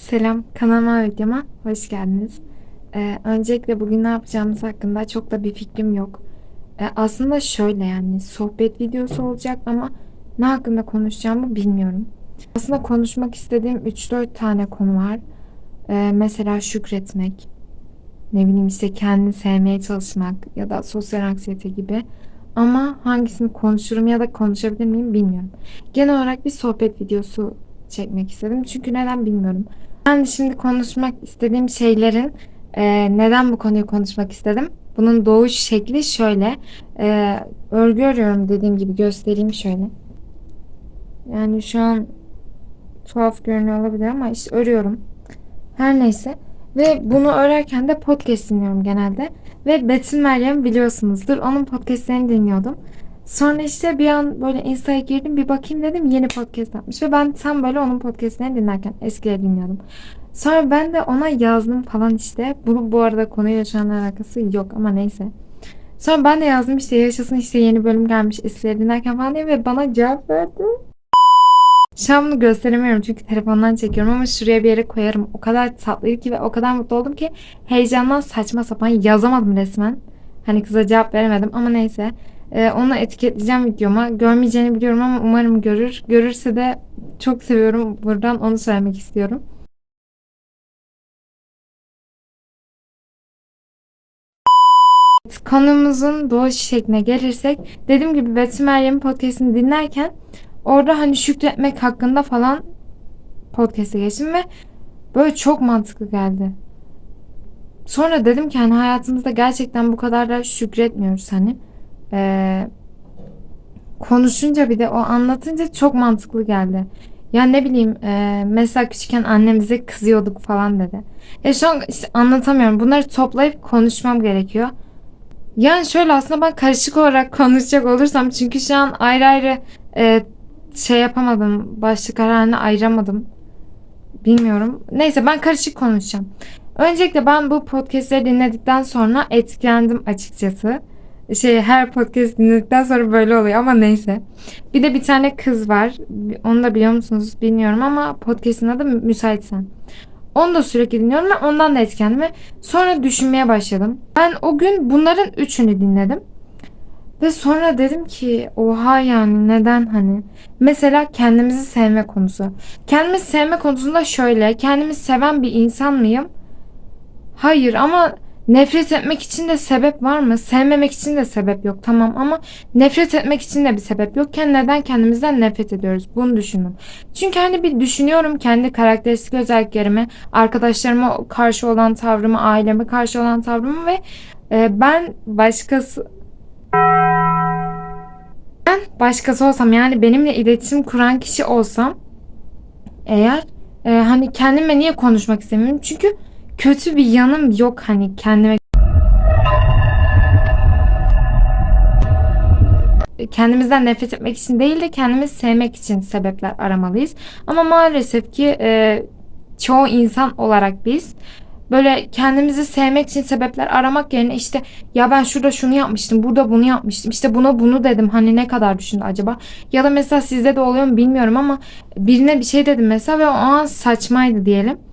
Selam, kanalıma videoma hoş geldiniz. Ee, öncelikle bugün ne yapacağımız hakkında çok da bir fikrim yok. Ee, aslında şöyle yani sohbet videosu olacak ama ne hakkında konuşacağımı bilmiyorum. Aslında konuşmak istediğim 3-4 tane konu var. Ee, mesela şükretmek, ne bileyim işte kendini sevmeye çalışmak ya da sosyal anksiyete gibi. Ama hangisini konuşurum ya da konuşabilir miyim bilmiyorum. Genel olarak bir sohbet videosu çekmek istedim. Çünkü neden bilmiyorum. Ben şimdi konuşmak istediğim şeylerin e, neden bu konuyu konuşmak istedim? Bunun doğuş şekli şöyle. E, örgü örüyorum dediğim gibi göstereyim şöyle. Yani şu an tuhaf görünüyor olabilir ama işte örüyorum. Her neyse. Ve bunu örerken de podcast dinliyorum genelde. Ve Betül Meryem biliyorsunuzdur. Onun podcastlerini dinliyordum. Sonra işte bir an böyle Insta'ya girdim bir bakayım dedim yeni podcast yapmış. Ve ben tam böyle onun podcastlerini dinlerken eskileri dinliyordum. Sonra ben de ona yazdım falan işte. Bunu bu arada konuyla şu an alakası yok ama neyse. Sonra ben de yazdım işte yaşasın işte yeni bölüm gelmiş eskileri dinlerken falan diye ve bana cevap verdi. Şu an bunu gösteremiyorum çünkü telefondan çekiyorum ama şuraya bir yere koyarım. O kadar tatlıydı ki ve o kadar mutlu oldum ki heyecandan saçma sapan yazamadım resmen. Hani kıza cevap veremedim ama neyse. Ee, onu etiketleyeceğim videoma. Görmeyeceğini biliyorum ama umarım görür. Görürse de çok seviyorum. Buradan onu söylemek istiyorum. Konumuzun doğuş şekline gelirsek dediğim gibi Betül Meryem'in podcastini dinlerken orada hani şükretmek hakkında falan podcast'e geçtim ve böyle çok mantıklı geldi. Sonra dedim ki hani hayatımızda gerçekten bu kadar da şükretmiyoruz hani. Ee, konuşunca bir de o anlatınca çok mantıklı geldi. Ya ne bileyim e, mesela küçükken annemize kızıyorduk falan dedi. Ya şu an işte anlatamıyorum. Bunları toplayıp konuşmam gerekiyor. Yani şöyle aslında ben karışık olarak konuşacak olursam çünkü şu an ayrı ayrı e, şey yapamadım. Başlık kararını ayıramadım. Bilmiyorum. Neyse ben karışık konuşacağım. Öncelikle ben bu podcastleri dinledikten sonra etkilendim açıkçası. Şey her podcast dinledikten sonra böyle oluyor ama neyse. Bir de bir tane kız var. Onu da biliyor musunuz bilmiyorum ama podcast'in adı Müsaitsen. Onu da sürekli dinliyorum ve ondan da etkilendim ve sonra düşünmeye başladım. Ben o gün bunların üçünü dinledim. Ve sonra dedim ki oha yani neden hani mesela kendimizi sevme konusu. Kendimizi sevme konusunda şöyle kendimi seven bir insan mıyım? Hayır ama nefret etmek için de sebep var mı? Sevmemek için de sebep yok tamam ama nefret etmek için de bir sebep yokken neden kendimizden nefret ediyoruz? Bunu düşünün. Çünkü hani bir düşünüyorum kendi karakteristik özelliklerimi, arkadaşlarıma karşı olan tavrımı, aileme karşı olan tavrımı ve e, ben başkası ben başkası olsam yani benimle iletişim kuran kişi olsam eğer e, hani kendime niye konuşmak istemiyorum? Çünkü kötü bir yanım yok hani kendime kendimizden nefret etmek için değil de kendimizi sevmek için sebepler aramalıyız. Ama maalesef ki e, çoğu insan olarak biz böyle kendimizi sevmek için sebepler aramak yerine işte ya ben şurada şunu yapmıştım, burada bunu yapmıştım. işte buna bunu dedim. Hani ne kadar düşündü acaba? Ya da mesela sizde de oluyor mu bilmiyorum ama birine bir şey dedim mesela ve o an saçmaydı diyelim.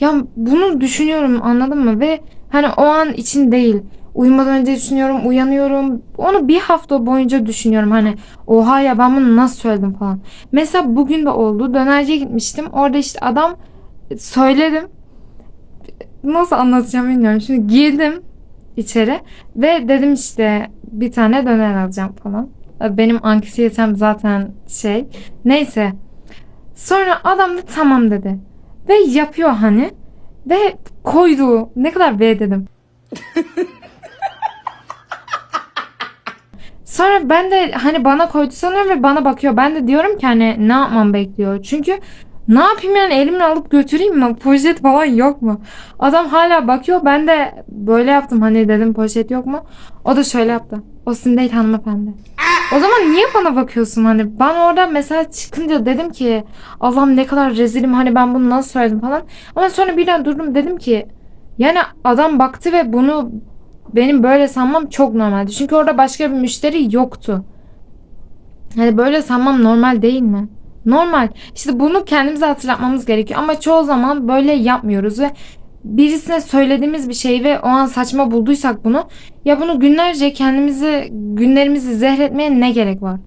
Ya bunu düşünüyorum anladın mı? Ve hani o an için değil. Uyumadan önce düşünüyorum, uyanıyorum. Onu bir hafta boyunca düşünüyorum. Hani oha ya ben bunu nasıl söyledim falan. Mesela bugün de oldu. Dönerciye gitmiştim. Orada işte adam söyledim. Nasıl anlatacağım bilmiyorum. Şimdi girdim içeri ve dedim işte bir tane döner alacağım falan. Benim anksiyetem zaten şey. Neyse. Sonra adam da tamam dedi. Ve yapıyor hani. Ve koydu. Ne kadar V dedim. Sonra ben de hani bana koydu sanıyorum ve bana bakıyor. Ben de diyorum ki hani ne yapmam bekliyor. Çünkü ne yapayım yani elimle alıp götüreyim mi? Poşet falan yok mu? Adam hala bakıyor. Ben de böyle yaptım hani dedim poşet yok mu? O da şöyle yaptı. O sizin değil hanımefendi. O zaman niye bana bakıyorsun hani? Ben orada mesela çıkınca dedim ki Allah'ım ne kadar rezilim hani ben bunu nasıl söyledim falan. Ama sonra birden durdum dedim ki yani adam baktı ve bunu benim böyle sanmam çok normaldi. Çünkü orada başka bir müşteri yoktu. Hani böyle sanmam normal değil mi? Normal. İşte bunu kendimize hatırlatmamız gerekiyor ama çoğu zaman böyle yapmıyoruz ve birisine söylediğimiz bir şey ve o an saçma bulduysak bunu ya bunu günlerce kendimizi günlerimizi zehretmeye ne gerek var?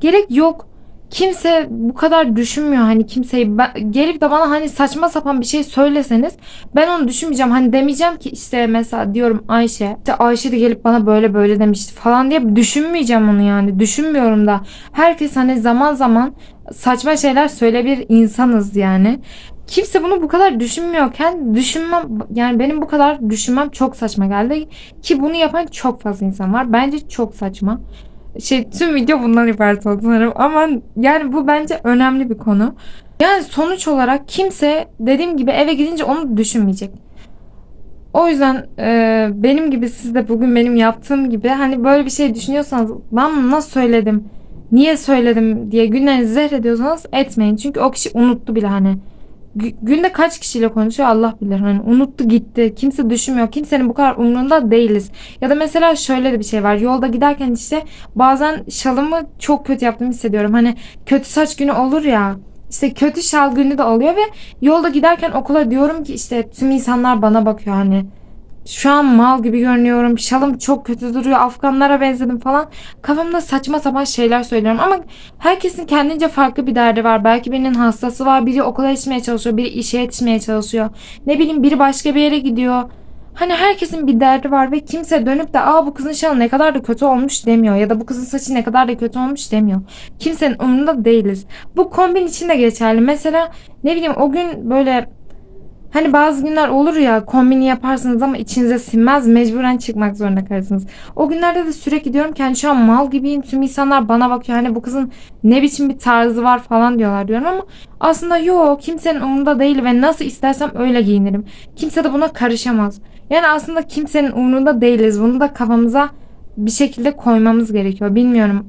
Gerek yok. Kimse bu kadar düşünmüyor hani kimseyi Ben- gelip de bana hani saçma sapan bir şey söyleseniz ben onu düşünmeyeceğim. Hani demeyeceğim ki işte mesela diyorum Ayşe işte Ayşe de gelip bana böyle böyle demişti falan diye düşünmeyeceğim onu yani. Düşünmüyorum da. Herkes hani zaman zaman saçma şeyler söyleyebilir insanız yani. Kimse bunu bu kadar düşünmüyorken düşünmem yani benim bu kadar düşünmem çok saçma geldi ki bunu yapan çok fazla insan var. Bence çok saçma. Şey tüm video bundan ibaret oldu sanırım ama yani bu bence önemli bir konu. Yani sonuç olarak kimse dediğim gibi eve gidince onu düşünmeyecek. O yüzden e, benim gibi siz de bugün benim yaptığım gibi hani böyle bir şey düşünüyorsanız ben nasıl söyledim, niye söyledim diye günlerinizi zehrediyorsanız etmeyin. Çünkü o kişi unuttu bile hani. Gü- Günde kaç kişiyle konuşuyor Allah bilir. Hani unuttu gitti. Kimse düşünmüyor. Kimsenin bu kadar umurunda değiliz. Ya da mesela şöyle de bir şey var. Yolda giderken işte bazen şalımı çok kötü yaptığımı hissediyorum. Hani kötü saç günü olur ya. İşte kötü şal günü de oluyor ve yolda giderken okula diyorum ki işte tüm insanlar bana bakıyor hani. Şu an mal gibi görünüyorum. Şalım çok kötü duruyor. Afganlara benzedim falan. Kafamda saçma sapan şeyler söylüyorum ama herkesin kendince farklı bir derdi var. Belki birinin hastası var. Biri okula yetişmeye çalışıyor. Biri işe yetişmeye çalışıyor. Ne bileyim biri başka bir yere gidiyor. Hani herkesin bir derdi var ve kimse dönüp de aa bu kızın şalı ne kadar da kötü olmuş demiyor. Ya da bu kızın saçı ne kadar da kötü olmuş demiyor. Kimsenin umurunda değiliz. Bu kombin için de geçerli. Mesela ne bileyim o gün böyle Hani bazı günler olur ya kombini yaparsınız ama içinize sinmez mecburen çıkmak zorunda kalırsınız. O günlerde de sürekli diyorum ki hani şu an mal gibiyim tüm insanlar bana bakıyor hani bu kızın ne biçim bir tarzı var falan diyorlar diyorum ama aslında yok kimsenin umurunda değil ve nasıl istersem öyle giyinirim. Kimse de buna karışamaz. Yani aslında kimsenin umurunda değiliz. Bunu da kafamıza bir şekilde koymamız gerekiyor. Bilmiyorum.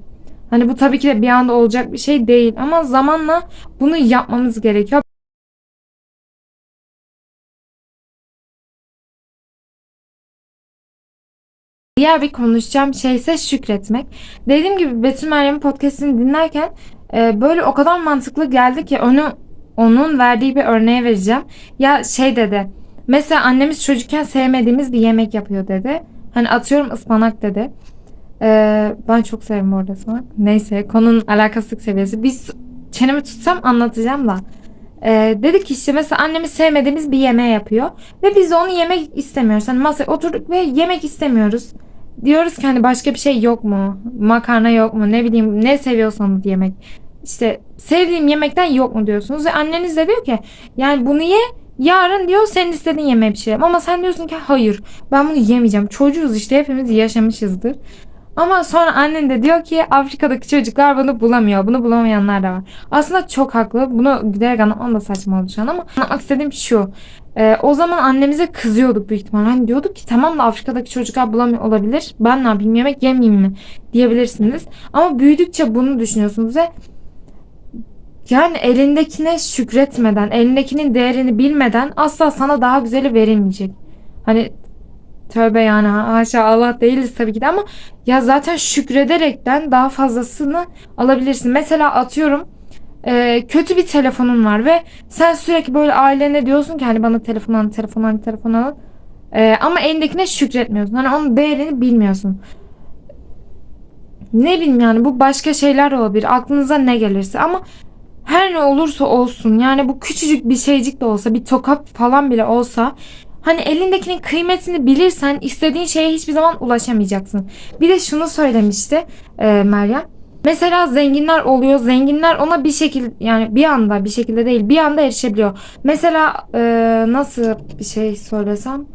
Hani bu tabii ki de bir anda olacak bir şey değil ama zamanla bunu yapmamız gerekiyor. Diğer bir konuşacağım şey ise şükretmek. Dediğim gibi Betül Meryem'in podcastini dinlerken e, böyle o kadar mantıklı geldi ki onu onun verdiği bir örneğe vereceğim. Ya şey dedi. Mesela annemiz çocukken sevmediğimiz bir yemek yapıyor dedi. Hani atıyorum ıspanak dedi. E, ben çok severim orada ıspanak. Neyse konunun alakasızlık seviyesi. Biz çenemi tutsam anlatacağım da. E, dedik ki işte mesela annemiz sevmediğimiz bir yemeği yapıyor. Ve biz de onu yemek istemiyoruz. Hani masaya oturduk ve yemek istemiyoruz. Diyoruz ki hani başka bir şey yok mu? Makarna yok mu? Ne bileyim ne seviyorsanız yemek. İşte sevdiğim yemekten yok mu diyorsunuz. Ve anneniz de diyor ki yani bunu ye yarın diyor senin istediğin yemeği pişirelim. Ama sen diyorsun ki hayır ben bunu yemeyeceğim. Çocuğuz işte hepimiz yaşamışızdır. Ama sonra annen de diyor ki Afrika'daki çocuklar bunu bulamıyor. Bunu bulamayanlar da var. Aslında çok haklı. Bunu giderek anlatmam da saçma oldu şu an ama anlatmak istediğim şu. Ee, o zaman annemize kızıyorduk büyük ihtimalle. Hani diyorduk ki tamam da Afrika'daki çocuklar bulamıyor olabilir. Ben ne yapayım yemek yemeyeyim mi diyebilirsiniz. Ama büyüdükçe bunu düşünüyorsunuz ve yani elindekine şükretmeden, elindekinin değerini bilmeden asla sana daha güzeli verilmeyecek. Hani tövbe yani haşa Allah değiliz tabii ki de ama ya zaten şükrederekten daha fazlasını alabilirsin. Mesela atıyorum e, kötü bir telefonun var ve sen sürekli böyle ailene diyorsun ki hani bana telefon alın, telefon alın, telefon alın. E, ama elindekine şükretmiyorsun. Hani onun değerini bilmiyorsun. Ne bileyim yani bu başka şeyler olabilir. Aklınıza ne gelirse ama her ne olursa olsun yani bu küçücük bir şeycik de olsa bir tokat falan bile olsa hani elindekinin kıymetini bilirsen istediğin şeye hiçbir zaman ulaşamayacaksın. Bir de şunu söylemişti e, Meryem. Mesela zenginler oluyor. Zenginler ona bir şekilde yani bir anda bir şekilde değil bir anda erişebiliyor. Mesela e, nasıl bir şey söylesem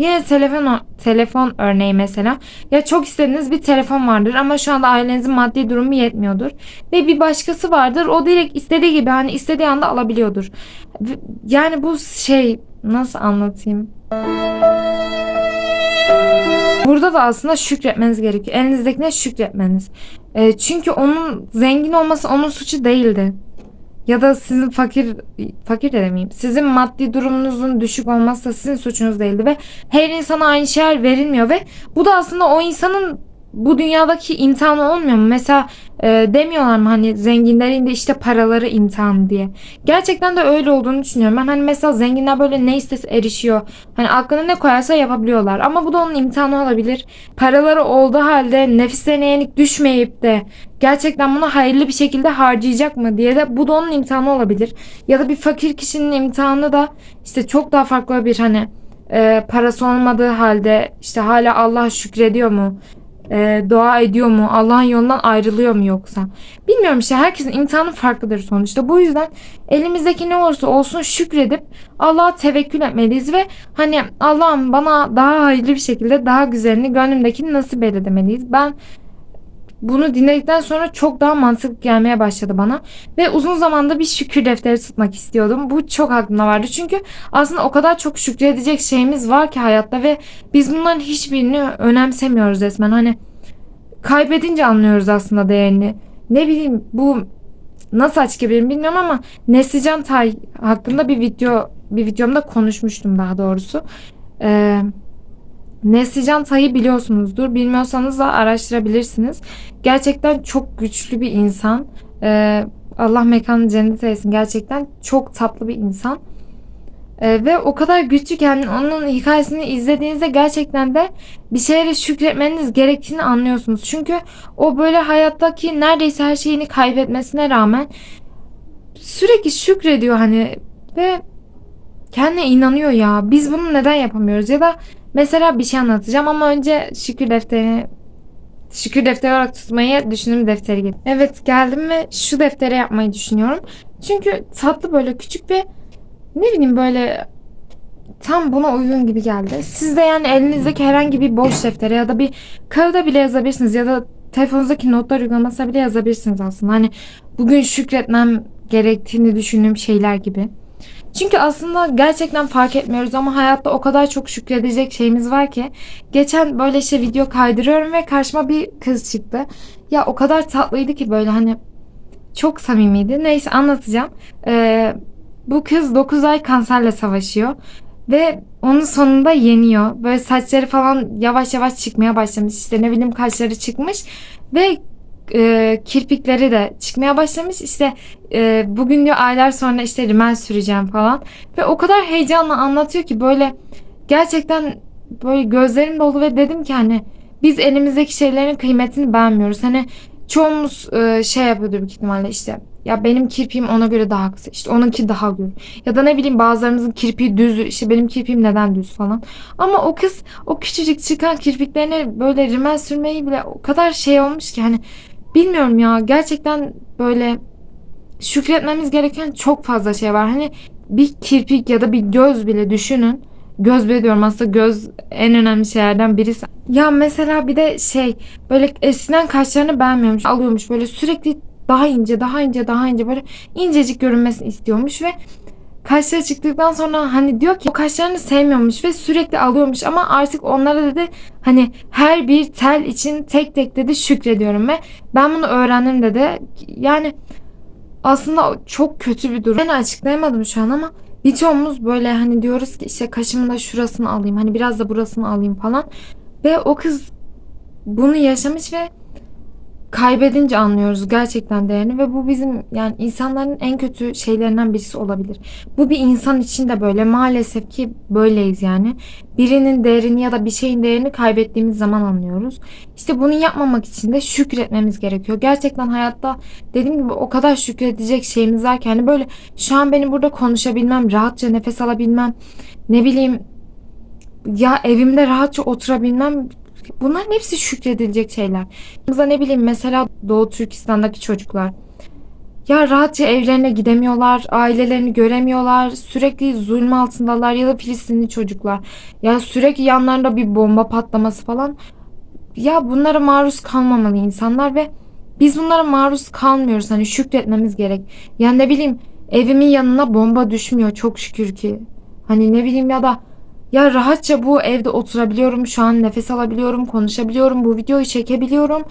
Yine telefon telefon örneği mesela. Ya çok istediğiniz bir telefon vardır ama şu anda ailenizin maddi durumu yetmiyordur. Ve bir başkası vardır. O direkt istediği gibi hani istediği anda alabiliyordur. Yani bu şey nasıl anlatayım? Burada da aslında şükretmeniz gerekiyor. Elinizdekine şükretmeniz. E, çünkü onun zengin olması onun suçu değildi. Ya da sizin fakir fakir de demeyeyim. Sizin maddi durumunuzun düşük olması da sizin suçunuz değildi ve her insana aynı şeyler verilmiyor ve bu da aslında o insanın bu dünyadaki imtihan olmuyor mu? Mesela e, demiyorlar mı hani zenginlerin de işte paraları imtihan diye. Gerçekten de öyle olduğunu düşünüyorum. Ben hani mesela zenginler böyle ne istese erişiyor. Hani aklına ne koyarsa yapabiliyorlar. Ama bu da onun imtihanı olabilir. Paraları olduğu halde nefislerine yenik düşmeyip de gerçekten bunu hayırlı bir şekilde harcayacak mı diye de bu da onun imtihanı olabilir. Ya da bir fakir kişinin imtihanı da işte çok daha farklı bir hani e, parası olmadığı halde işte hala Allah şükrediyor mu? E, dua ediyor mu? Allah'ın yolundan ayrılıyor mu yoksa? Bilmiyorum işte herkesin imtihanı farklıdır sonuçta. Bu yüzden elimizdeki ne olursa olsun şükredip Allah'a tevekkül etmeliyiz ve hani Allah'ım bana daha hayırlı bir şekilde daha güzelini gönlümdekini nasip eyle. Ben bunu dinledikten sonra çok daha mantıklı gelmeye başladı bana. Ve uzun zamanda bir şükür defteri tutmak istiyordum. Bu çok aklımda vardı. Çünkü aslında o kadar çok şükredecek şeyimiz var ki hayatta ve biz bunların hiçbirini önemsemiyoruz resmen. Hani kaybedince anlıyoruz aslında değerini. Ne bileyim bu nasıl açıklayabilirim bilmiyorum ama Neslican Tay hakkında bir video bir videomda konuşmuştum daha doğrusu. Eee Neslican Tay'ı biliyorsunuzdur. Bilmiyorsanız da araştırabilirsiniz. Gerçekten çok güçlü bir insan. Ee, Allah mekanı cennet eylesin. Gerçekten çok tatlı bir insan. Ee, ve o kadar güçlü ki yani onun hikayesini izlediğinizde gerçekten de bir şeylere şükretmeniz gerektiğini anlıyorsunuz. Çünkü o böyle hayattaki neredeyse her şeyini kaybetmesine rağmen sürekli şükrediyor hani ve kendine inanıyor ya. Biz bunu neden yapamıyoruz? Ya da Mesela bir şey anlatacağım ama önce şükür defterini şükür defteri olarak tutmayı düşündüğüm defteri getirdim. Evet geldim ve şu deftere yapmayı düşünüyorum. Çünkü tatlı böyle küçük ve ne bileyim böyle tam buna uygun gibi geldi. Siz de yani elinizdeki herhangi bir boş deftere ya da bir kağıda bile yazabilirsiniz ya da telefonunuzdaki notlar uygulamasına bile yazabilirsiniz aslında. Hani bugün şükretmem gerektiğini düşündüğüm şeyler gibi. Çünkü aslında gerçekten fark etmiyoruz ama hayatta o kadar çok şükredecek şeyimiz var ki. Geçen böyle işte video kaydırıyorum ve karşıma bir kız çıktı. Ya o kadar tatlıydı ki böyle hani çok samimiydi. Neyse anlatacağım. Ee, bu kız 9 ay kanserle savaşıyor. Ve onun sonunda yeniyor. Böyle saçları falan yavaş yavaş çıkmaya başlamış. İşte ne bileyim kaşları çıkmış. Ve e, kirpikleri de çıkmaya başlamış. İşte e, bugün diyor aylar sonra işte rimel süreceğim falan. Ve o kadar heyecanla anlatıyor ki böyle gerçekten böyle gözlerim dolu ve dedim ki hani biz elimizdeki şeylerin kıymetini beğenmiyoruz. Hani çoğumuz e, şey yapıyordur büyük ihtimalle işte ya benim kirpiğim ona göre daha kısa işte onunki daha gür ya da ne bileyim bazılarımızın kirpiği düz işte benim kirpiğim neden düz falan ama o kız o küçücük çıkan kirpiklerine böyle rimel sürmeyi bile o kadar şey olmuş ki hani Bilmiyorum ya gerçekten böyle şükretmemiz gereken çok fazla şey var. Hani bir kirpik ya da bir göz bile düşünün. Göz bile diyorum aslında göz en önemli şeylerden birisi. Ya mesela bir de şey böyle eskiden kaşlarını beğenmiyormuş. Alıyormuş böyle sürekli daha ince daha ince daha ince böyle incecik görünmesini istiyormuş ve kaşları çıktıktan sonra hani diyor ki o kaşlarını sevmiyormuş ve sürekli alıyormuş ama artık onlara dedi hani her bir tel için tek tek dedi şükrediyorum ve ben bunu öğrendim dedi. Yani aslında çok kötü bir durum. Ben açıklayamadım şu an ama birçoğumuz böyle hani diyoruz ki işte kaşımın da şurasını alayım hani biraz da burasını alayım falan ve o kız bunu yaşamış ve kaybedince anlıyoruz gerçekten değerini ve bu bizim yani insanların en kötü şeylerinden birisi olabilir. Bu bir insan için de böyle maalesef ki böyleyiz yani. Birinin değerini ya da bir şeyin değerini kaybettiğimiz zaman anlıyoruz. İşte bunu yapmamak için de şükretmemiz gerekiyor. Gerçekten hayatta dediğim gibi o kadar şükredecek şeyimiz var ki hani böyle şu an benim burada konuşabilmem, rahatça nefes alabilmem, ne bileyim ya evimde rahatça oturabilmem Bunların hepsi şükredilecek şeyler. Mesela ne bileyim mesela Doğu Türkistan'daki çocuklar. Ya rahatça evlerine gidemiyorlar, ailelerini göremiyorlar, sürekli zulüm altındalar ya da Filistinli çocuklar. Ya sürekli yanlarında bir bomba patlaması falan. Ya bunlara maruz kalmamalı insanlar ve biz bunlara maruz kalmıyoruz. Hani şükretmemiz gerek. Ya ne bileyim evimin yanına bomba düşmüyor çok şükür ki. Hani ne bileyim ya da ya rahatça bu evde oturabiliyorum. Şu an nefes alabiliyorum, konuşabiliyorum, bu videoyu çekebiliyorum.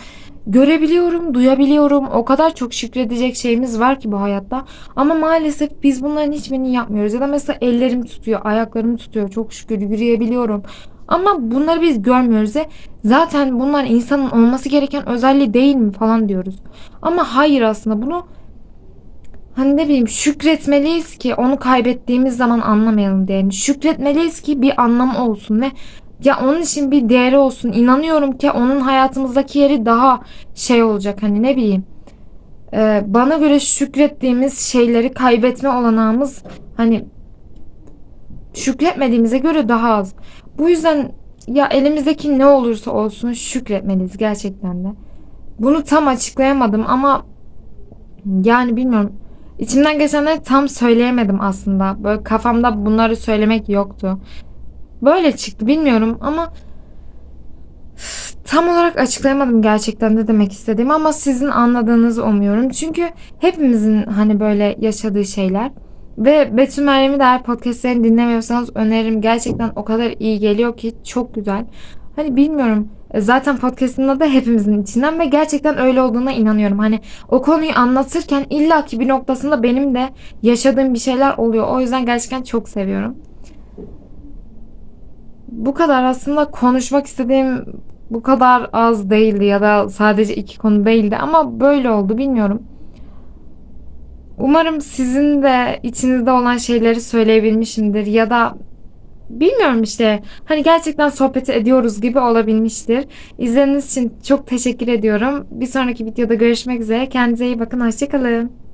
Görebiliyorum, duyabiliyorum. O kadar çok şükredecek şeyimiz var ki bu hayatta. Ama maalesef biz bunların hiçbirini yapmıyoruz. Ya da mesela ellerim tutuyor, ayaklarım tutuyor. Çok şükür yürüyebiliyorum. Ama bunları biz görmüyoruz ve zaten bunlar insanın olması gereken özelliği değil mi falan diyoruz. Ama hayır aslında bunu hani ne bileyim şükretmeliyiz ki onu kaybettiğimiz zaman anlamayalım değerini. Şükretmeliyiz ki bir anlamı olsun ve ya onun için bir değeri olsun. İnanıyorum ki onun hayatımızdaki yeri daha şey olacak hani ne bileyim. Ee, bana göre şükrettiğimiz şeyleri kaybetme olanağımız hani şükretmediğimize göre daha az. Bu yüzden ya elimizdeki ne olursa olsun şükretmeliyiz gerçekten de. Bunu tam açıklayamadım ama yani bilmiyorum. İçimden geçenleri tam söyleyemedim aslında. Böyle kafamda bunları söylemek yoktu. Böyle çıktı bilmiyorum ama tam olarak açıklayamadım gerçekten ne demek istediğimi ama sizin anladığınızı umuyorum. Çünkü hepimizin hani böyle yaşadığı şeyler. Ve Betül Meryem'i eğer podcastlerini dinlemiyorsanız öneririm. Gerçekten o kadar iyi geliyor ki çok güzel. Hani bilmiyorum. Zaten podcast'ın adı hepimizin içinden ve gerçekten öyle olduğuna inanıyorum. Hani o konuyu anlatırken illaki bir noktasında benim de yaşadığım bir şeyler oluyor. O yüzden gerçekten çok seviyorum. Bu kadar aslında konuşmak istediğim bu kadar az değildi ya da sadece iki konu değildi ama böyle oldu bilmiyorum. Umarım sizin de içinizde olan şeyleri söyleyebilmişimdir ya da bilmiyorum işte hani gerçekten sohbet ediyoruz gibi olabilmiştir. İzlediğiniz için çok teşekkür ediyorum. Bir sonraki videoda görüşmek üzere. Kendinize iyi bakın. Hoşçakalın.